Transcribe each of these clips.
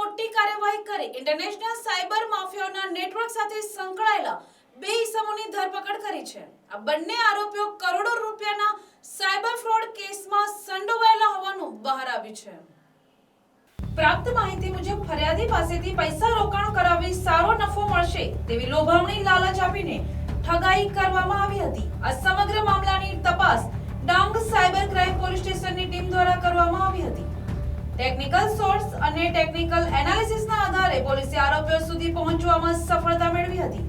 મોટી કાર્યવાહી કરી ઇન્ટરનેશનલ સાયબર માફિયાઓના નેટવર્ક સાથે સંકળાયેલા બે ઇસમોની ધરપકડ કરી છે. આ બંને આરોપીઓ કરોડો રૂપિયાના સાયબર ફ્રોડ કેસમાં સંડોવાયેલા હોવાનું બહાર આવ્યું છે. પ્રાપ્ત માહિતી મુજબ ફરિયાદી પાસેથી પૈસા રોકાણ કરાવી સારો નફો મળશે તેવી લોભામણી લાલચ આપીને ઠગાઈ કરવામાં આવી હતી. આ સમગ્ર મામલાની તપાસ ડાંગ સાયબર ક્રાઇમ પોલીસ સ્ટેશનની ટીમ દ્વારા ટેકનિકલ સોર્સ અને ટેકનિકલ એનાલિસિસના આધારે પોલીસે આરોપીઓ સુધી પહોંચવામાં સફળતા મેળવી હતી.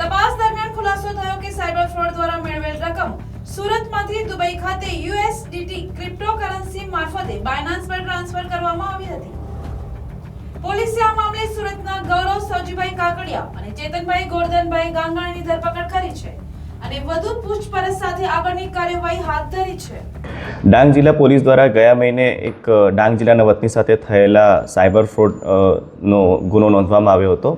તપાસ દરમિયાન ખુલાસો થયો કે સાયબર ફ્રોડ દ્વારા મેળવેલ રકમ સુરતમાંથી દુબઈ ખાતે યુએસડીટી ક્રિપ્ટોકરન્સી મારફતે બાયનાન્સ પર ટ્રાન્સફર કરવામાં આવી હતી. પોલીસે આ મામલે સુરતના ગૌરવ સૌજીભાઈ કાકડિયા અને ચેતનભાઈ ગોરધનભાઈ ગાંગાણીની ધરપકડ કરી છે. અને વધુ પૂછપરછ સાથે આગળની કાર્યવાહી હાથ ધરી છે. ડાંગ જિલ્લા પોલીસ દ્વારા ગયા મહિને એક ડાંગ જિલ્લાના વતની સાથે થયેલા સાયબર ફ્રોડ નો ગુનો નોંધવામાં આવ્યો હતો,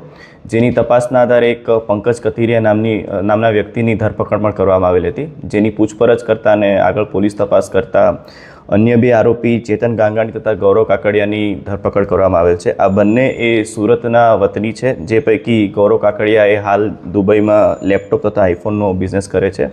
જેની તપાસના આધારે એક પંકજ કથિરિયા નામની નામના વ્યક્તિની ધરપકડ પણ કરવામાં આવેલી હતી. જેની પૂછપરછ કરતા અને આગળ પોલીસ તપાસ કરતા અન્ય બે આરોપી ચેતન ગાંગાણી તથા ગૌરવ કાકડિયાની ધરપકડ કરવામાં આવેલ છે. આ બંને એ સુરતના વતની છે, જે પૈકી ગૌરવ કાકડિયા એ હાલ દુબઈમાં લેપટોપ તથા આઈફોનનો બિઝનેસ કરે છે.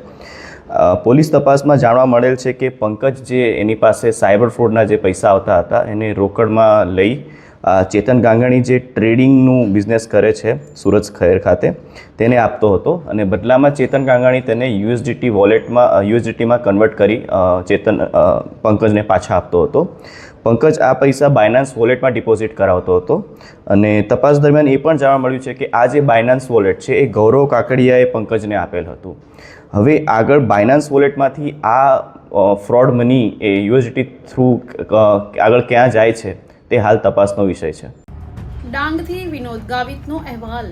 પોલીસ તપાસમાં જાણવા મળેલ છે કે પંકજ જે એની પાસે સાયબર ફ્રોડના જે પૈસા આવતા હતા, એને રોકડમાં લઈ ચેતન ગાંગાણી જે ટ્રેડિંગનું બિઝનેસ કરે છે સુરત ખૈર ખાતે, તેને આપતો હતો અને બદલામાં ચેતન ગાંગાણી તેને યુએસડીટી વોલેટમાં યુએસડીટીમાં કન્વર્ટ કરી ચેતન પંકજને પાછા આપતો હતો. પંકજ આ પૈસા બાયનાન્સ વોલેટમાં ડિપોઝિટ કરાવતો હતો અને તપાસ દરમિયાન એ પણ જાણવા મળ્યું છે કે આ જે બાયનાન્સ વોલેટ છે એ ગૌરવ કાકડિયાએ પંકજને આપેલ હતું. હવે આગળ બાયનાન્સ વોલેટમાંથી આ ફ્રોડ મની એ યુએસડીટી થ્રુ આગળ ક્યાં જાય છે તે હાલ તપાસનો વિષય છે. ડાંગથી વિનોદ ગાવિતનો અહેવાલ